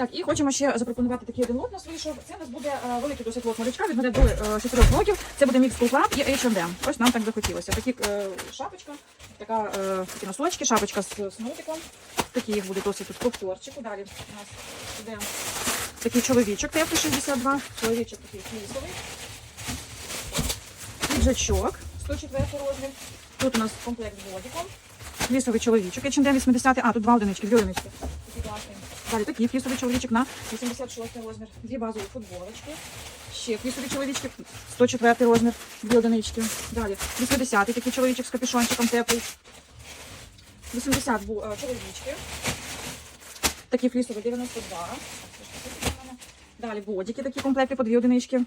Так, і хочемо ще запропонувати такий один лот нас вийшов. Це у нас буде е, великий досить лот малючка від мене до е, 4 років. Це буде мікс Cool Club і H&M. Ось нам так захотілося. Такі е, шапочка, така, е, такі носочки, шапочка з снутиком. Такі їх буде досить тут повторчику. Далі у нас буде такий чоловічок, теплий 62, чоловічок такий флісовий. Піджачок 104 розмір. Тут у нас комплект з водиком. Флісовий чоловічок, H&M 80, а тут два одинички, дві одинички. Такі класні. Далі такий флісовий чоловічок на 86 розмір. Дві базові футболочки. Ще флісові чоловічки, 104 розмір, дві одинички. Далі 80 такий чоловічок з капюшончиком теплий. 80 бу- е, чоловічки. Такі флісові 92. Далі бодики, такі комплекти по дві одинички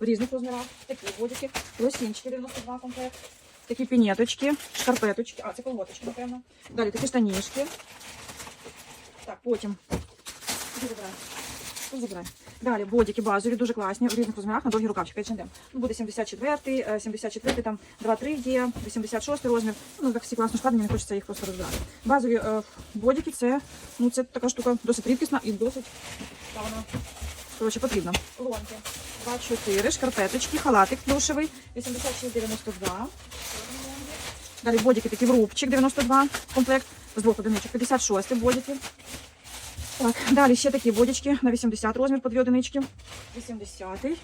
в різних розмірах. Такі бодики, лосінчики 92 комплект. Такі пінеточки, шкарпеточки. А, це колготочки, напевно. Далі такі штанішки. Так, потім. Тут забирай. Далі бодики базові, дуже класні, в різних розмірах на довгі рукавчики. Ну, буде 74, е, 74, там 2-3 є, 86 розмір. Ну, так всі класно складені, не хочеться їх просто розбирати. Базові е, бодики це, ну, це така штука досить рідкісна і досить та вона, коротше, потрібна. Лонки. 2-4, шкарпеточки, халатик плюшевий, 86,92. Далі бодики такі в рубчик 92 комплект з двох одиничок, 56 бодики. Так, далі ще такі бодічки на 80 розмір по дві одинички. 80 е,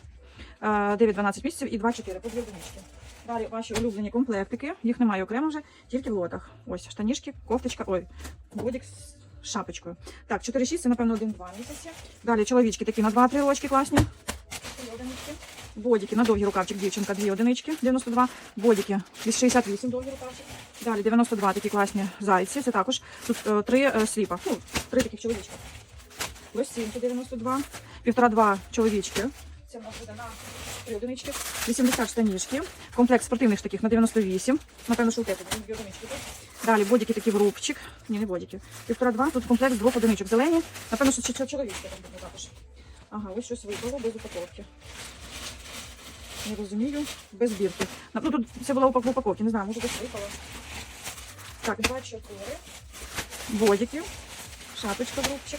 9-12 місяців і 2-4 по дві одинички. Далі ваші улюблені комплектики. Їх немає окремо вже, тільки в лотах. Ось штанішки, кофточка, ой, бодік з шапочкою. Так, 4-6 це, напевно, 1-2 місяці. Далі чоловічки такі на 2-3 рочки класні. Одинички. Бодики на довгий рукавчик, дівчинка, дві одинички, 92. Бодики від 68 довгий рукавчик. Далі 92 такі класні зайці. Це також тут е, три е, сліпа. Ну, три таких чоловічка. Лосінки 92. Півтора-два чоловічки. Це в нас буде на три одинички. 80 штанішки. Комплект спортивних таких на 98. Напевно, що у тебе дві одинички. Далі бодики такі в рубчик. Ні, не бодики. Півтора-два. Тут комплект двох одиничок. Зелені. Напевно, що чоловічки там буде також. Ага, ось щось випало без упаковки. Не розумію, без бірки. Ну, тут це було в упаковці, не знаю, може десь випало. Так, 2-4. Бодики. Шапочка в.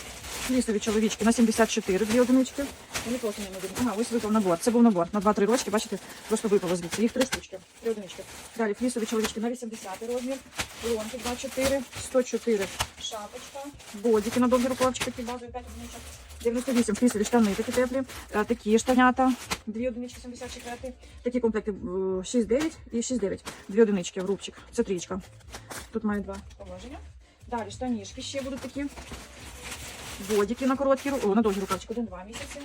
Лісові чоловічки на 74, дві одинички. Вони просто не видно. Ага, ось випав набор. Це був набор на 2-3 рочки, бачите, просто випало звідси. Їх три штучки, три одинички. Далі флісові чоловічки на 80 розмір. Лонки 2-4, 104 шапочка. Бодики на довгі рукавчики, такі базові 5 одиничок. 98 флісові штани такі теплі. Е, Такі штанята, дві одинички 74. Такі комплекти е, 6-9 і 6-9. Дві одинички в рубчик. Це трічка. Тут має два положення. Далі штанішки ще будуть такі. Бодики на короткі о, на довгі рукавчики, один-два місяці.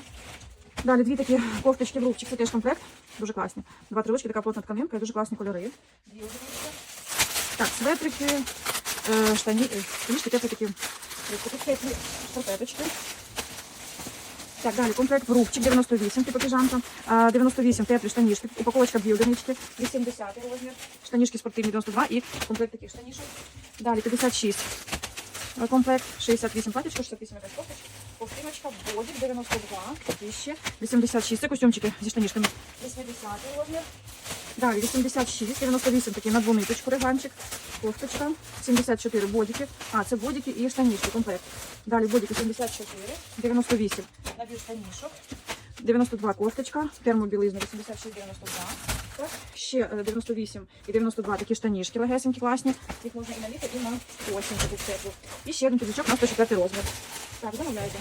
Далі дві такі кофточки в рубчик, це теж комплект. Дуже класні. Два три ручки, така плотна тканинка, і дуже класні кольори. Дві одинички. Так, светрики, е, штані, е, штанішки теплі такі. Шкарпеточки. Так, далі комплект в рубчик 98, типу піжамка. А, 98 теплі штанішки, упаковочка дві одинички, 80 розмір, штанішки спортивні 92 і комплект таких штанішок. Далі 56 е, комплект, 68 платічко, 68 якась кофточка, ковтиночка, бодік 92, такі ще, 86, це костюмчики зі штанішками, 80 розмір. Далі 86, 98 такий на двониточку реганчик, кофточка, 74 бодики, а це бодики і штанішки комплект. Далі бодики 74, 98 набір штанішок, 92 кофточка, термобілизна 86, 92. Ще е, 98 і 92 такі штанішки легесенькі, класні. Їх можна і на літо, і на осінь таку теплу. І ще один піджачок на 104 розмір. Так, замовляйте.